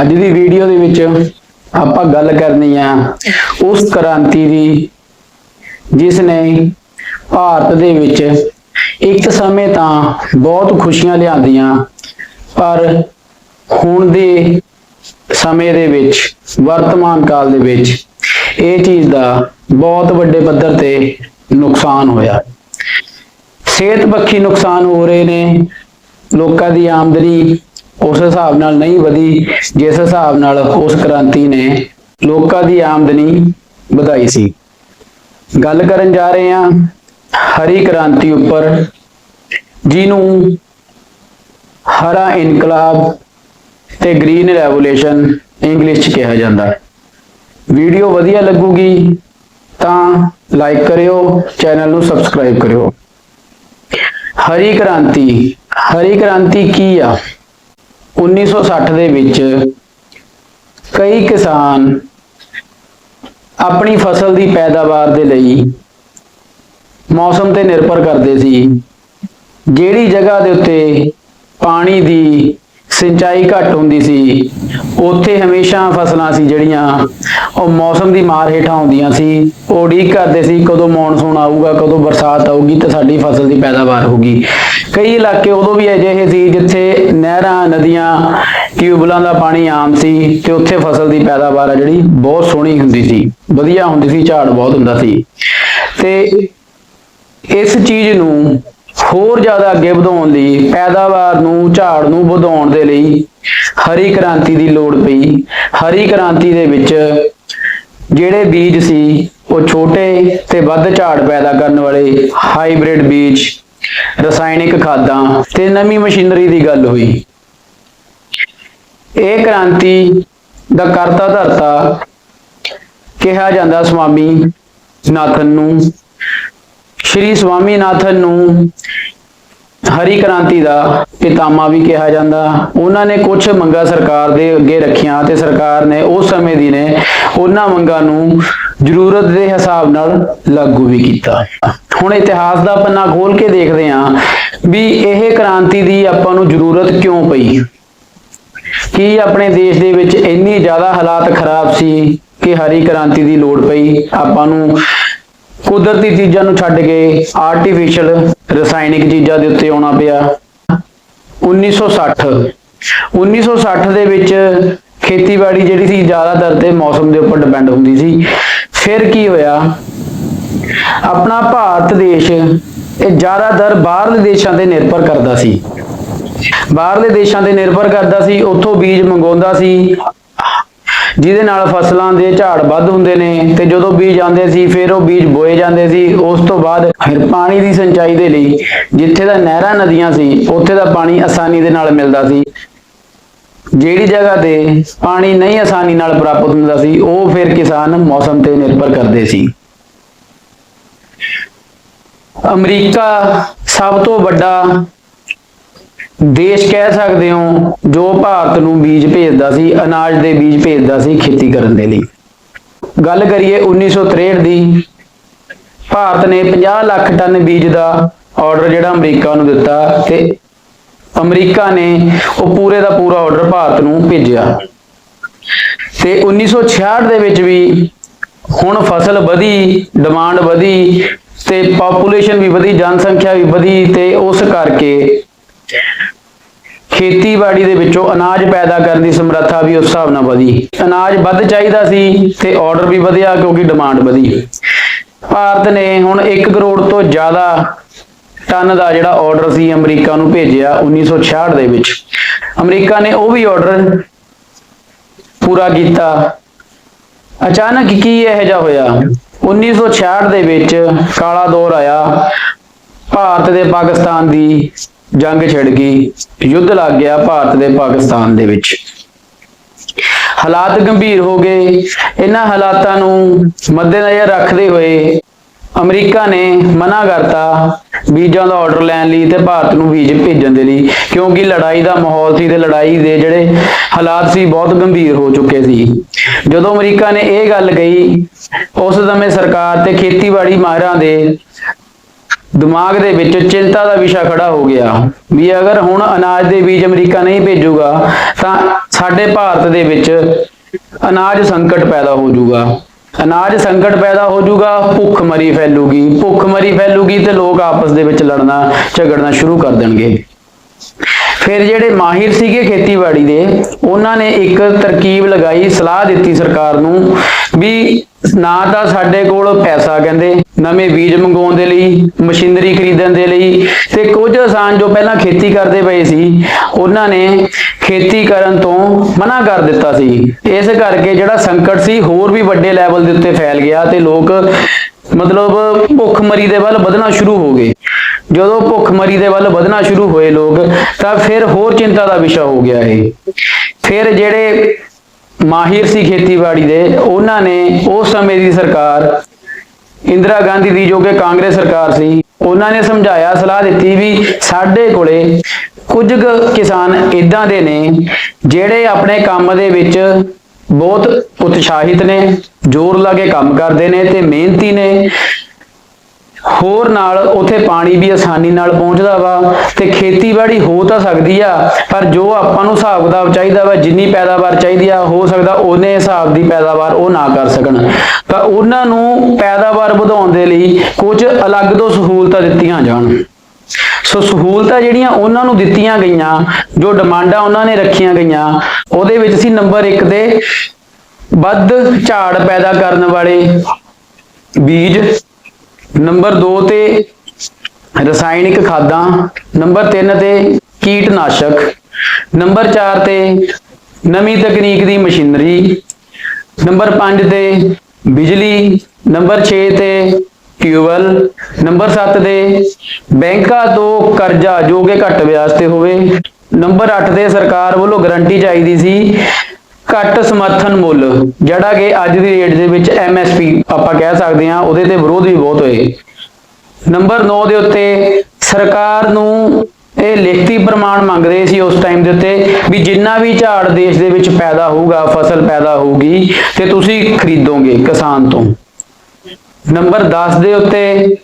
ਅੱਜ ਦੀ ਵੀਡੀਓ ਦੇ ਵਿੱਚ ਆਪਾਂ ਗੱਲ ਕਰਨੀ ਆ ਉਸ ਕ੍ਰਾਂਤੀ ਦੀ, ਜਿਸ ਨੇ ਭਾਰਤ ਦੇ ਵਿੱਚ ਇੱਕ ਸਮੇਂ ਤਾਂ ਬਹੁਤ ਖੁਸ਼ੀਆਂ ਲਿਆਂਦੀਆਂ, ਪਰ ਹੁਣ ਦੇ ਸਮੇਂ ਦੇ ਵਿੱਚ, ਵਰਤਮਾਨ ਕਾਲ ਦੇ ਵਿੱਚ ਇਹ ਚੀਜ਼ ਦਾ ਬਹੁਤ ਵੱਡੇ ਪੱਧਰ ਤੇ ਨੁਕਸਾਨ ਹੋਇਆ। ਸਿਹਤ ਪੱਖੀ ਨੁਕਸਾਨ ਹੋ ਰਹੇ ਨੇ, ਲੋਕਾਂ ਦੀ ਆਮਦਨੀ ਉਸ ਹਿਸਾਬ ਨਾਲ ਨਹੀਂ ਵਧੀ, ਜਿਸ ਹਿਸਾਬ ਨਾਲ ਉਸ ਕ੍ਰਾਂਤੀ ਨੇ ਲੋਕਾਂ ਦੀ ਆਮਦਨੀ ਵਧਾਈ ਸੀ। ਗੱਲ ਕਰਨ ਜਾ ਰਹੇ ਹਾਂ ਹਰੀ ਕ੍ਰਾਂਤੀ ਉੱਪਰ, ਜਿਹਨੂੰ ਹਰਾ ਇਨਕਲਾਬ ਤੇ ਗ੍ਰੀਨ ਰੈਵੋਲੂਸ਼ਨ ਇੰਗਲਿਸ਼ ਚ ਕਿਹਾ ਜਾਂਦਾ। ਹੈ ਵੀਡੀਓ ਵਧੀਆ ਲੱਗੂਗੀ ਤਾਂ ਲਾਈਕ ਕਰਿਓ, ਚੈਨਲ ਨੂੰ ਸਬਸਕ੍ਰਾਈਬ ਕਰਿਓ। ਹਰੀ ਕ੍ਰਾਂਤੀ ਹਰੀ ਕ੍ਰਾਂਤੀ ਕੀ ਆ? 1960 ਦੇ ਵਿੱਚ ਕਈ ਕਿਸਾਨ ਆਪਣੀ ਫਸਲ ਦੀ ਪੈਦਾਵਾਰ ਦੇ ਲਈ ਮੌਸਮ ਤੇ ਨਿਰਭਰ ਕਰਦੇ ਸੀ। ਜਿਹੜੀ ਜਗ੍ਹਾ ਦੇ ਉੱਤੇ ਪਾਣੀ ਦੀ ਸਿੰਚਾਈ ਘੱਟ ਹੁੰਦੀ ਸੀ। ਉੱਥੇ ਹਮੇਸ਼ਾ ਫਸਲਾਂ ਸੀ ਜਿਹੜੀਆਂ ਉਹ ਮੌਸਮ ਦੀ ਮਾਰ ਹੇਠਾਂ ਆਉਂਦੀਆਂ ਸੀ। ਉਹ ਉਡੀਕ ਕਰਦੇ ਸੀ, ਕਦੋਂ ਮੌਨਸੂਨ ਆਊਗਾ, ਕਦੋਂ ਬਰਸਾਤ ਆਊਗੀ ਤੇ ਸਾਡੀ ਫਸਲ ਦੀ ਪੈਦਾਵਾਰ ਹੋਊਗੀ। ਕਈ ਇਲਾਕੇ ਉਦੋਂ ਵੀ ਅਜਿਹੇ ਸੀ ਜਿੱਥੇ ਨਹਿਰਾਂ, ਨਦੀਆਂ, ਟਿਊਬਲਾਂ ਦਾ ਪਾਣੀ ਆਮ ਸੀ ਤੇ ਉੱਥੇ ਫਸਲ ਦੀ ਪੈਦਾਵਾਰ ਆ ਜਿਹੜੀ ਬਹੁਤ ਸੋਹਣੀ ਹੁੰਦੀ ਸੀ। ਵਧੀਆ ਹੁੰਦੀ ਸੀ, ਝਾੜ ਬਹੁਤ ਹੁੰਦਾ ਸੀ। ਤੇ ਇਸ ਚੀਜ਼ ਨੂੰ ਹੋਰ ਜ਼ਿਆਦਾ ਅੱਗੇ ਵਧਾਉਣ ਲਈ ਪੈਦਾਵਾਰ ਨੂੰ, ਝਾੜ ਨੂੰ ਵਧਾਉਣ ਦੇ ਲਈ ਹਰੀ ਕ੍ਰਾਂਤੀ ਦੀ ਲੋੜ ਪਈ। ਹਰੀ ਕ੍ਰਾਂਤੀ ਦੇ ਵਿੱਚ ਜਿਹੜੇ ਬੀਜ ਸੀ, ਉਹ ਛੋਟੇ ਤੇ ਵੱਧ ਝਾੜ ਪੈਦਾ ਕਰਨ ਵਾਲੇ ਹਾਈਬ੍ਰਿਡ ਬੀਜ, ਰਸਾਇਣਿਕ ਖਾਦਾਂ ਤੇ ਨਵੀਂ ਮਸ਼ੀਨਰੀ ਦੀ ਗੱਲ ਹੋਈ। ਇਹ ਕ੍ਰਾਂਤੀ ਦਾ ਕਰਤਾ ਧਰਤਾ ਕਿਹਾ ਜਾਂਦਾ ਸਵਾਮੀ ਨਾਥਨ ਨੂੰ ਸ਼੍ਰੀ ਸਵਾਮੀਨਾਥਨ ਨੂੰ ਹਰੀ ਕ੍ਰਾਂਤੀ ਦਾ ਪਿਤਾਮਾ ਵੀ ਕਿਹਾ ਜਾਂਦਾ। ਉਹਨਾਂ ਨੇ ਕੁਝ ਮੰਗਾਂ ਸਰਕਾਰ ਦੇ ਅੱਗੇ ਰੱਖੀਆਂ ਤੇ ਸਰਕਾਰ ਨੇ ਉਸ ਸਮੇਂ ਦੀ ਨੇ ਉਹਨਾਂ ਮੰਗਾਂ ਨੂੰ ਜ਼ਰੂਰਤ ਦੇ ਹਿਸਾਬ ਨਾਲ ਲਾਗੂ ਵੀ ਕੀਤਾ। ਹੁਣ ਇਤਿਹਾਸ ਦਾ ਪੰਨਾ ਖੋਲ ਕੇ ਦੇਖਦੇ ਹਾਂ ਵੀ ਇਹ ਕ੍ਰਾਂਤੀ ਦੀ ਆਪਾਂ ਨੂੰ ਜ਼ਰੂਰਤ ਕਿਉਂ ਪਈ? ਕੀ ਆਪਣੇ ਦੇਸ਼ ਦੇ ਵਿੱਚ ਇੰਨੀ ਜ਼ਿਆਦਾ ਹਾਲਾਤ ਖਰਾਬ ਸੀ ਕਿ ਹਰੀ ਕ੍ਰਾਂਤੀ ਦੀ ਲੋੜ ਪਈ? ਆਪਾਂ ਨੂੰ ਕੁਦਰਤੀ ਚੀਜ਼ਾਂ ਨੂੰ ਛੱਡ ਕੇ ਆਰਟੀਫੀਸ਼ੀਅਲ ਰਸਾਇਣਿਕ ਚੀਜ਼ਾਂ ਦੇ ਉੱਤੇ ਆਉਣਾ ਪਿਆ। 1960 1960 ਦੇ ਵਿੱਚ ਖੇਤੀਬਾੜੀ ਜਿਹੜੀ ਸੀ, ਜ਼ਿਆਦਾਤਰ ਤੇ ਮੌਸਮ ਦੇ ਉੱਪਰ ਡਿਪੈਂਡ ਹੁੰਦੀ ਸੀ। ਫਿਰ ਕੀ ਹੋਇਆ? ਆਪਣਾ ਭਾਰਤ ਦੇਸ਼ ਇਹ ਜ਼ਿਆਦਾਤਰ ਬਾਹਰਲੇ ਦੇਸ਼ਾਂ ਤੇ ਨਿਰਭਰ ਕਰਦਾ ਸੀ। ਬਾਹਰਲੇ ਦੇਸ਼ਾਂ ਤੇ ਨਿਰਭਰ ਕਰਦਾ ਸੀ, ਉੱਥੋਂ ਬੀਜ ਮੰਗਵਾਉਂਦਾ ਸੀ ਜਿਹਦੇ ਨਾਲ ਫਸਲਾਂ ਦੇ ਝਾੜ ਵੱਧ ਹੁੰਦੇ ਨੇ ਤੇ ਜਦੋਂ ਬੀਜ ਆਉਂਦੇ ਸੀ, ਫਿਰ ਉਹ ਬੀਜ ਬੋਏ ਜਾਂਦੇ ਸੀ। ਉਸ ਤੋਂ ਬਾਅਦ ਫਿਰ ਪਾਣੀ ਦੀ ਸਿੰਚਾਈ ਦੇ ਲਈ ਜਿੱਥੇ ਦਾ ਨਹਿਰਾਂ ਨਦੀਆਂ ਸੀ, ਉੱਥੇ ਦਾ ਪਾਣੀ ਆਸਾਨੀ ਦੇ ਨਾਲ ਮਿਲਦਾ ਸੀ। ਜਿਹੜੀ ਜਗ੍ਹਾ ਤੇ ਪਾਣੀ ਨਹੀਂ ਆਸਾਨੀ ਨਾਲ ਪ੍ਰਾਪਤ ਹੁੰਦਾ ਸੀ, ਉਹ ਫਿਰ ਕਿਸਾਨ ਮੌਸਮ ਤੇ ਨਿਰਭਰ ਕਰਦੇ ਸੀ। ਅਮਰੀਕਾ ਸਭ ਤੋਂ ਵੱਡਾ ਦੇਸ਼ ਕਹਿ ਸਕਦੇ ਹੋ, ਜੋ ਭਾਰਤ ਨੂੰ ਬੀਜ ਭੇਜਦਾ ਸੀ, ਅਨਾਜ ਦੇ ਬੀਜ ਭੇਜਦਾ ਸੀ ਖੇਤੀ ਕਰਨ ਦੇ ਲਈ। ਗੱਲ ਕਰੀਏ 1963 ਦੀ, ਭਾਰਤ ਨੇ 50 ਲੱਖ ਟਨ ਬੀਜ ਦਾ ਆਰਡਰ ਜਿਹੜਾ ਅਮਰੀਕਾ ਨੂੰ ਦਿੱਤਾ ਤੇ ਅਮਰੀਕਾ ਨੇ ਉਹ ਪੂਰੇ ਦਾ ਪੂਰਾ ਆਰਡਰ ਭਾਰਤ ਨੂੰ ਭੇਜਿਆ। ਤੇ 1966 ਦੇ ਵਿੱਚ ਵੀ ਹੁਣ ਫਸਲ ਵਧੀ ਡਿਮਾਂਡ ਵਧੀ ਤੇ ਪੋਪੂਲੇਸ਼ਨ ਵੀ ਵਧੀ, ਜਨਸੰਖਿਆ ਵੀ ਵਧੀ ਤੇ ਉਸ ਕਰਕੇ ਖੇਤੀਬਾੜੀ ਦੇ ਵਿੱਚੋਂ ਅਨਾਜ ਪੈਦਾ ਕਰਨ ਦੀ ਸਮਰੱਥਾ ਵੀ ਉਸ ਹਿਸਾਬ ਨਾਲ ਵਧੀ। ਅਨਾਜ ਵੱਧ ਚਾਹੀਦਾ ਸੀ ਤੇ ਆਰਡਰ ਵੀ ਵਧਿਆ ਕਿਉਂਕਿ ਡਿਮਾਂਡ ਵਧੀ। ਭਾਰਤ ਨੇ ਹੁਣ 1 ਕਰੋੜ ਤੋਂ ਜ਼ਿਆਦਾ ਟਨ ਦਾ ਜਿਹੜਾ ਆਰਡਰ ਸੀ ਅਮਰੀਕਾ ਨੂੰ ਭੇਜਿਆ 1966 ਦੇ ਵਿੱਚ। ਅਮਰੀਕਾ ਨੇ ਉਹ ਵੀ ਆਰਡਰ ਪੂਰਾ ਕੀਤਾ। ਅਚਾਨਕ ਕੀ ਇਹ ਜਿਹਾ ਹੋਇਆ? 1966 ਦੇ ਵਿੱਚ ਕਾਲਾ ਦੌਰ ਆਇਆ। ਭਾਰਤ ਦੇ ਪਾਕਿਸਤਾਨ ਦੀ ਜੰਗ ਛਿੜ ਗਈ। ਯੁੱਧ ਲੱਗ ਗਿਆ ਭਾਰਤ ਦੇ ਪਾਕਿਸਤਾਨ ਦੇ ਵਿੱਚ। ਹਾਲਾਤ ਗੰਭੀਰ ਹੋ ਗਏ। ਇਹਨਾਂ ਹਾਲਾਤਾਂ ਨੂੰ ਮੱਦੇਨਜ਼ਰ ਰੱਖਦੇ ਹੋਏ ਅਮਰੀਕਾ ਨੇ ਮਨਾ ਕਰਤਾ ਬੀਜਾਂ ਦਾ ਆਰਡਰ ਲੈਣ ਲਈ ਤੇ ਭਾਰਤ ਨੂੰ ਬੀਜ ਭੇਜਣ ਦੇ ਲਈ, ਕਿਉਂਕਿ ਲੜਾਈ ਦਾ ਮਾਹੌਲ ਸੀ ਤੇ ਲੜਾਈ ਦੇ ਜਿਹੜੇ ਹਾਲਾਤ ਸੀ ਬਹੁਤ ਗੰਭੀਰ ਹੋ ਚੁੱਕੇ ਸੀ। ਜਦੋਂ ਅਮਰੀਕਾ ਨੇ ਇਹ ਗੱਲ ਕਹੀ, ਉਸ ਸਮੇਂ ਸਰਕਾਰ ਤੇ ਖੇਤੀਬਾੜੀ ਮਾਹਿਰਾਂ ਦੇ ਦਿਮਾਗ ਦੇ ਵਿੱਚ ਚਿੰਤਾ ਦਾ ਵਿਸ਼ਾ ਖੜਾ ਹੋ ਗਿਆ ਵੀ ਅਗਰ ਹੁਣ ਅਨਾਜ ਦੇ ਬੀਜ ਅਮਰੀਕਾ ਨਹੀਂ ਭੇਜੂਗਾ, ਤਾਂ ਸਾਡੇ ਭਾਰਤ ਦੇ ਵਿੱਚ ਅਨਾਜ ਸੰਕਟ ਪੈਦਾ ਹੋ ਜਾਊਗਾ। ਅਨਾਜ ਸੰਕਟ ਪੈਦਾ ਹੋ ਜਾਊਗਾ, ਭੁੱਖ ਮਰੀ ਫੈਲੂਗੀ। ਭੁੱਖ ਮਰੀ ਫੈਲੂਗੀ ਤੇ ਲੋਕ ਆਪਸ ਦੇ ਵਿੱਚ ਲੜਨਾ, ਝਗੜਨਾ ਸ਼ੁਰੂ ਕਰ ਦੇਣਗੇ। ਫਿਰ ਜਿਹੜੇ ਮਾਹਿਰ ਸੀਗੇ ਖੇਤੀਬਾੜੀ ਦੇ, ਉਹਨਾਂ ਨੇ ਇੱਕ ਤਰਕੀਬ ਲਗਾਈ, ਸਲਾਹ ਦਿੱਤੀ ਸਰਕਾਰ ਨੂੰ ਵੀ ਨਾ ਤਾਂ ਸਾਡੇ ਕੋਲ ਪੈਸਾ ਕਹਿੰਦੇ, ਨਵੇਂ ਬੀਜ ਮੰਗਵਾਉਣ ਦੇ ਲਈ, ਮਸ਼ੀਨਰੀ ਖਰੀਦਣ ਦੇ ਲਈ ਤੇ ਕੁਝ ਕਿਸਾਨ ਜੋ ਪਹਿਲਾਂ ਖੇਤੀ ਕਰਦੇ ਪਏ ਸੀ, ਉਹਨਾਂ ਨੇ ਖੇਤੀ ਕਰਨ ਤੋਂ ਮਨਾ ਕਰ ਦਿੱਤਾ ਸੀ। ਇਸ ਕਰਕੇ ਜਿਹੜਾ ਸੰਕਟ ਸੀ, ਹੋਰ ਵੀ ਵੱਡੇ ਲੈਵਲ ਦੇ ਉੱਤੇ ਫੈਲ ਗਿਆ ਤੇ ਲੋਕ ਮਤਲਬ ਭੁੱਖਮਰੀ ਦੇ ਵੱਲ ਵਧਣਾ ਸ਼ੁਰੂ ਹੋ ਗਏ। ਜਦੋਂ ਭੁੱਖਮਰੀ ਦੇ ਵੱਲ ਵਧਣਾ ਸ਼ੁਰੂ ਹੋਏ ਲੋਕ, ਤਾਂ ਫਿਰ ਹੋਰ ਚਿੰਤਾ ਦਾ ਵਿਸ਼ਾ ਹੋ ਗਿਆ ਇਹ। ਫਿਰ ਜਿਹੜੇ ਮਾਹਿਰ ਸੀ ਖੇਤੀਬਾੜੀ ਦੇ, ਉਹਨਾਂ ਨੇ ਉਸ ਸਮੇਂ ਦੀ ਸਰਕਾਰ, ਇੰਦਰਾ ਗਾਂਧੀ ਦੀ ਜੋ ਕਿ ਕਾਂਗਰਸ ਸਰਕਾਰ ਸੀ, ਉਹਨਾਂ ਨੇ ਸਮਝਾਇਆ, ਸਲਾਹ ਦਿੱਤੀ ਵੀ ਸਾਡੇ ਕੋਲੇ ਕੁਝ ਕਿਸਾਨ ਇਦਾਂ ਦੇ ਨੇ, ਜਿਹੜੇ ਆਪਣੇ ਕੰਮ ਦੇ ਵਿੱਚ ਬਹੁਤ ਉਤਸ਼ਾਹਿਤ ਨੇ, ਜ਼ੋਰ ਲਾ ਕੇ ਕੰਮ ਕਰਦੇ ਨੇ ਤੇ ਮਿਹਨਤੀ ਨੇ। ਹੋਰ ਨਾਲ ਉਥੇ ਪਾਣੀ ਵੀ ਆਸਾਨੀ ਨਾਲ ਪਹੁੰਚਦਾ ਵਾ ਤੇ ਖੇਤੀਬਾੜੀ ਹੋ ਤਾਂ ਸਕਦੀ ਆ, ਪਰ ਜੋ ਆਪਾਂ ਨੂੰ ਹਿਸਾਬ ਕਿਤਾਬ ਚਾਹੀਦਾ ਵਾ, ਜਿੰਨੀ ਪੈਦਾਵਾਰ ਚਾਹੀਦੀ ਆ, ਹੋ ਸਕਦਾ ਉਹਨੇ ਹਿਸਾਬ ਦੀ ਪੈਦਾਵਾਰ ਉਹ ਨਾ ਕਰ ਸਕਣ। ਤਾਂ ਉਹਨਾਂ ਨੂੰ ਪੈਦਾਵਾਰ ਵਧਾਉਣ ਦੇ ਲਈ ਕੁਝ ਅਲੱਗ ਤੋਂ ਸਹੂਲਤਾਂ ਦਿੱਤੀਆਂ ਜਾਣ। ਸੋ ਸਹੂਲਤਾਂ ਜਿਹੜੀਆਂ ਉਹਨਾਂ ਨੂੰ ਦਿੱਤੀਆਂ ਗਈਆਂ, ਜੋ ਡਿਮਾਂਡਾਂ ਉਹਨਾਂ ਨੇ ਰੱਖੀਆਂ ਗਈਆਂ, ਉਹਦੇ ਵਿੱਚ ਸੀ ਨੰਬਰ 1 ਦੇ ਵੱਧ ਝਾੜ ਪੈਦਾ ਕਰਨ ਵਾਲੇ ਬੀਜ ਨੰਬਰ 2 ਤੇ ਰਸਾਇਣਿਕ ਖਾਦਾਂ, ਨੰਬਰ 3 ਤੇ ਕੀਟਨਾਸ਼ਕ, ਨੰਬਰ 4 ਤੇ ਨਵੀਂ ਤਕਨੀਕ ਦੀ ਮਸ਼ੀਨਰੀ, ਨੰਬਰ 5 ਤੇ ਬਿਜਲੀ, ਨੰਬਰ 6 ਤੇ ਟਿਊਬਲ ਨੰਬਰ 7 ਤੇ ਬੈਂਕਾਂ ਤੋਂ ਕਰਜ਼ਾ, ਜੋ ਕਿ ਘੱਟ ਵਿਆਜ ਤੇ ਹੋਵੇ, ਨੰਬਰ 8 ਤੇ ਸਰਕਾਰ ਵੱਲੋਂ ਗਾਰੰਟੀ ਚਾਹੀਦੀ ਸੀ ਘੱਟ ਸਮਰਥਨ ਮੁੱਲ, ਜਿਹੜਾ ਕਿ ਅੱਜ ਦੀ ਰੇਟ ਦੇ ਵਿੱਚ MSP ਆਪਾਂ ਕਹਿ ਸਕਦੇ ਹਾਂ, ਉਹਦੇ ਤੇ ਵਿਰੋਧ ਵੀ ਬਹੁਤ ਹੋਏ। ਨੰਬਰ 9 ਦੇ ਉੱਤੇ ਸਰਕਾਰ ਨੂੰ ਇਹ ਲਿਖਤੀ ਪ੍ਰਮਾਣ ਮੰਗ ਰਹੇ ਸੀ ਉਸ ਟਾਈਮ ਦੇ ਉੱਤੇ ਵੀ ਜਿੰਨਾ ਵੀ ਝਾੜ ਦੇਸ਼ ਦੇ ਵਿੱਚ ਪੈਦਾ ਹੋਊਗਾ, ਫਸਲ ਪੈਦਾ ਹੋਊਗੀ, ਤੇ ਤੁਸੀਂ ਖਰੀਦੋਗੇ ਕਿਸਾਨ ਤੋਂ। ਨੰਬਰ 10 ਦੇ ਉੱਤੇ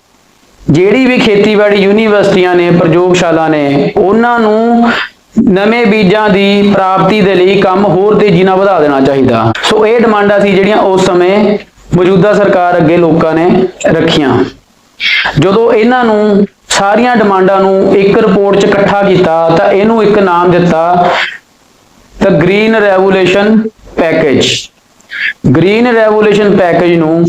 ਜਿਹੜੀ ਵੀ ਖੇਤੀਬਾੜੀ ਯੂਨੀਵਰਸਿਟੀਆਂ ਨੇ, ਪ੍ਰਯੋਗਸ਼ਾਲਾ ਨੇ, ਉਹਨਾਂ ਨੂੰ ਨਵੇਂ ਬੀਜਾਂ ਦੀ ਪ੍ਰਾਪਤੀ ਦੇ ਲਈ ਕੰਮ ਹੋਰ ਤੇਜ਼ੀ ਨਾਲ ਵਧਾ ਦੇਣਾ ਚਾਹੀਦਾ। ਸੋ ਇਹ ਡਿਮਾਂਡਾਂ ਸੀ ਜਿਹੜੀਆਂ ਉਸ ਸਮੇਂ ਮੌਜੂਦਾ ਸਰਕਾਰ ਅੱਗੇ ਲੋਕਾਂ ਨੇ ਰੱਖੀਆਂ। ਜਦੋਂ ਇਹਨਾਂ ਨੂੰ ਸਾਰੀਆਂ ਡਿਮਾਂਡਾਂ ਨੂੰ ਇੱਕ ਰਿਪੋਰਟ 'ਚ ਇਕੱਠਾ ਕੀਤਾ ਤਾਂ ਇਹਨੂੰ ਇੱਕ ਨਾਮ ਦਿੱਤਾ the green revolution package green revolution package ਨੂੰ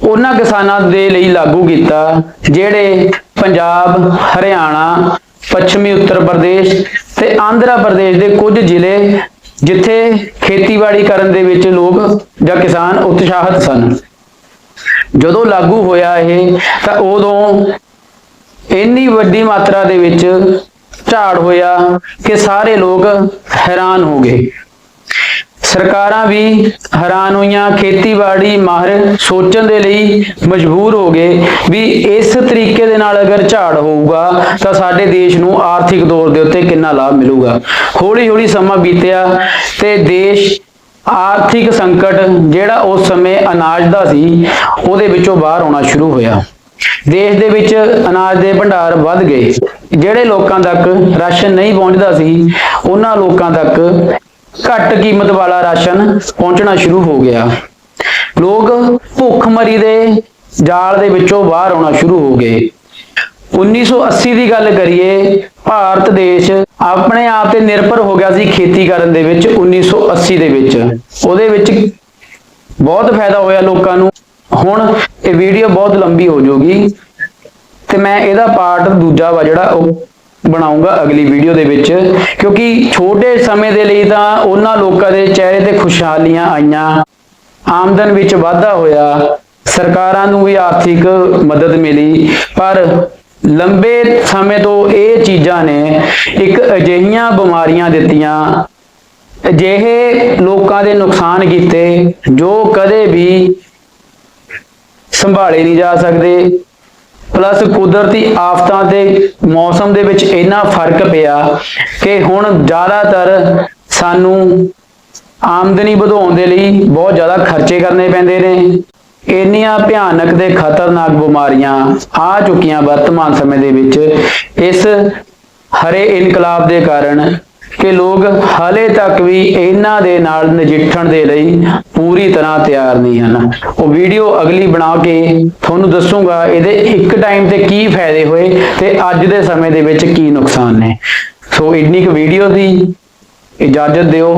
ਉਹਨਾਂ ਕਿਸਾਨਾਂ ਦੇ ਲਈ ਲਾਗੂ ਕੀਤਾ, ਜਿਹੜੇ ਪੰਜਾਬ, ਹਰਿਆਣਾ ਪੱਛਮੀ ਉੱਤਰ ਪ੍ਰਦੇਸ਼ ਤੇ ਆਂਧਰਾ ਪ੍ਰਦੇਸ਼ ਦੇ ਕੁਝ ਜ਼ਿਲ੍ਹੇ ਜਿੱਥੇ ਖੇਤੀਬਾੜੀ ਕਰਨ ਦੇ ਵਿੱਚ ਲੋਕ ਜਾਂ ਕਿਸਾਨ ਉਤਸ਼ਾਹਿਤ ਸਨ। ਜਦੋਂ ਲਾਗੂ ਹੋਇਆ ਇਹ, ਤਾਂ ਉਦੋਂ ਇੰਨੀ ਵੱਡੀ ਮਾਤਰਾ ਦੇ ਵਿੱਚ ਝਾੜ ਹੋਇਆ ਕਿ ਸਾਰੇ ਲੋਕ ਹੈਰਾਨ ਹੋ ਗਏ। ਸਰਕਾਰਾਂ ਵੀ ਹੈਰਾਨ ਹੋਈਆਂ, ਖੇਤੀਬਾੜੀ ਮਾਹਰ ਸੋਚਣ ਦੇ ਲਈ ਮਜਬੂਰ ਹੋ ਗਏ ਵੀ ਇਸ ਤਰੀਕੇ ਦੇ ਨਾਲ ਅਗਰ ਝਾੜ ਹੋਊਗਾ ਤਾਂ ਸਾਡੇ ਦੇਸ਼ ਨੂੰ ਆਰਥਿਕ ਤੌਰ ਦੇ ਉੱਤੇ ਕਿੰਨਾ ਲਾਭ ਮਿਲੂਗਾ। ਹੌਲੀ ਹੌਲੀ ਸਮਾਂ ਬੀਤਿਆ ਤੇ ਦੇਸ਼ ਆਰਥਿਕ ਸੰਕਟ ਜਿਹੜਾ ਉਸ ਸਮੇਂ ਅਨਾਜ ਦਾ ਸੀ, ਉਹਦੇ ਵਿੱਚੋਂ ਬਾਹਰ ਆਉਣਾ ਸ਼ੁਰੂ ਹੋਇਆ। ਦੇਸ਼ ਦੇ ਵਿੱਚ ਅਨਾਜ ਦੇ ਭੰਡਾਰ ਵੱਧ ਗਏ। ਜਿਹੜੇ ਲੋਕਾਂ ਤੱਕ ਰਾਸ਼ਨ ਨਹੀਂ ਪਹੁੰਚਦਾ ਸੀ, ਉਹਨਾਂ ਲੋਕਾਂ ਤੱਕ ਘੱਟ ਕੀਮਤ ਵਾਲਾ ਰਾਸ਼ਨ ਪਹੁੰਚਣਾ ਸ਼ੁਰੂ ਹੋ ਗਿਆ। ਲੋਕ ਭੁੱਖਮਰੀ ਦੇ ਜਾਲ ਦੇ ਵਿੱਚੋਂ ਬਾਹਰ ਆਉਣਾ ਸ਼ੁਰੂ ਹੋ ਗਏ। 1980 ਦੀ ਗੱਲ ਕਰੀਏ, ਭਾਰਤ ਦੇਸ਼ ਆਪਣੇ ਆਪ ਤੇ ਨਿਰਭਰ ਹੋ ਗਿਆ ਸੀ ਖੇਤੀ ਕਰਨ ਦੇ ਵਿੱਚ 1980 ਦੇ ਵਿੱਚ। ਉਹਦੇ ਵਿੱਚ ਬਹੁਤ ਫਾਇਦਾ ਹੋਇਆ ਲੋਕਾਂ ਨੂੰ। ਹੁਣ ਇਹ ਵੀਡੀਓ ਬਹੁਤ ਲੰਬੀ ਹੋ ਜਾਊਗੀ। ਤੇ ਮੈਂ ਇਹਦਾ ਪਾਰਟ ਦੂਜਾ ਵਾ ਜਿਹੜਾ ਉਹ ਬਣਾਉਂਗਾ ਅਗਲੀ ਵੀਡੀਓ ਦੇ ਵਿੱਚ, ਕਿਉਂਕਿ ਛੋਟੇ ਸਮੇਂ ਦੇ ਲਈ ਤਾਂ ਉਹਨਾਂ ਲੋਕਾਂ ਦੇ ਚਿਹਰੇ ਤੇ ਖੁਸ਼ਹਾਲੀਆਂ ਆਈਆਂ। ਆਮਦਨ ਵਿੱਚ ਵਾਧਾ ਹੋਇਆ, ਸਰਕਾਰਾਂ ਨੂੰ ਵੀ ਆਰਥਿਕ ਮਦਦ ਮਿਲੀ, ਪਰ ਲੰਬੇ ਸਮੇਂ ਤੋਂ ਇਹ ਚੀਜ਼ਾਂ ਨੇ ਇੱਕ ਅਜਿਹੀਆਂ ਬਿਮਾਰੀਆਂ ਦਿੱਤੀਆਂ, ਅਜਿਹੇ ਲੋਕਾਂ ਦੇ ਨੁਕਸਾਨ ਕੀਤੇ, ਜੋ ਕਦੇ ਵੀ ਸੰਭਾਲੇ ਨਹੀਂ ਜਾ ਸਕਦੇ। ਪਲੱਸ ਕੁਦਰਤੀ ਆਫਤਾਂ ਦੇ ਮੌਸਮ ਦੇ ਵਿੱਚ ਇੰਨਾ ਫ਼ਰਕ ਪਿਆ ਕਿ ਹੁਣ ਜ਼ਿਆਦਾਤਰ ਸਾਨੂੰ ਆਮਦਨੀ ਵਧਾਉਣ ਦੇ ਲਈ ਬਹੁਤ ਜ਼ਿਆਦਾ ਖਰਚੇ ਕਰਨੇ ਪੈਂਦੇ ਨੇ। ਇੰਨੀਆਂ ਭਿਆਨਕ ਤੇ ਖਤਰਨਾਕ ਬਿਮਾਰੀਆਂ ਆ ਚੁੱਕੀਆਂ ਵਰਤਮਾਨ ਸਮੇਂ ਦੇ ਵਿੱਚ। ਇਸ ਹਰੇ ਇਨਕਲਾਬ ਦੇ ਕਾਰਨ ਕਿ ਲੋਕ ਹਾਲੇ ਤੱਕ ਵੀ ਇਹਨਾਂ ਦੇ ਨਾਲ ਨਜਿੱਠਣ ਦੇ ਲਈ ਪੂਰੀ ਤਰ੍ਹਾਂ ਤਿਆਰ ਨਹੀਂ ਹਨ। ਉਹ ਵੀਡੀਓ ਅਗਲੀ ਬਣਾ ਕੇ ਤੁਹਾਨੂੰ ਦੱਸੂਗਾ ਇਹਦੇ ਇੱਕ ਟਾਈਮ ਤੇ ਕੀ ਫਾਇਦੇ ਹੋਏ ਤੇ ਅੱਜ ਦੇ ਸਮੇਂ ਦੇ ਵਿੱਚ ਕੀ ਨੁਕਸਾਨ ਨੇ। ਸੋ ਇੰਨੀ ਕੁ ਵੀਡੀਓ ਦੀ ਇਜਾਜ਼ਤ ਦਿਓ।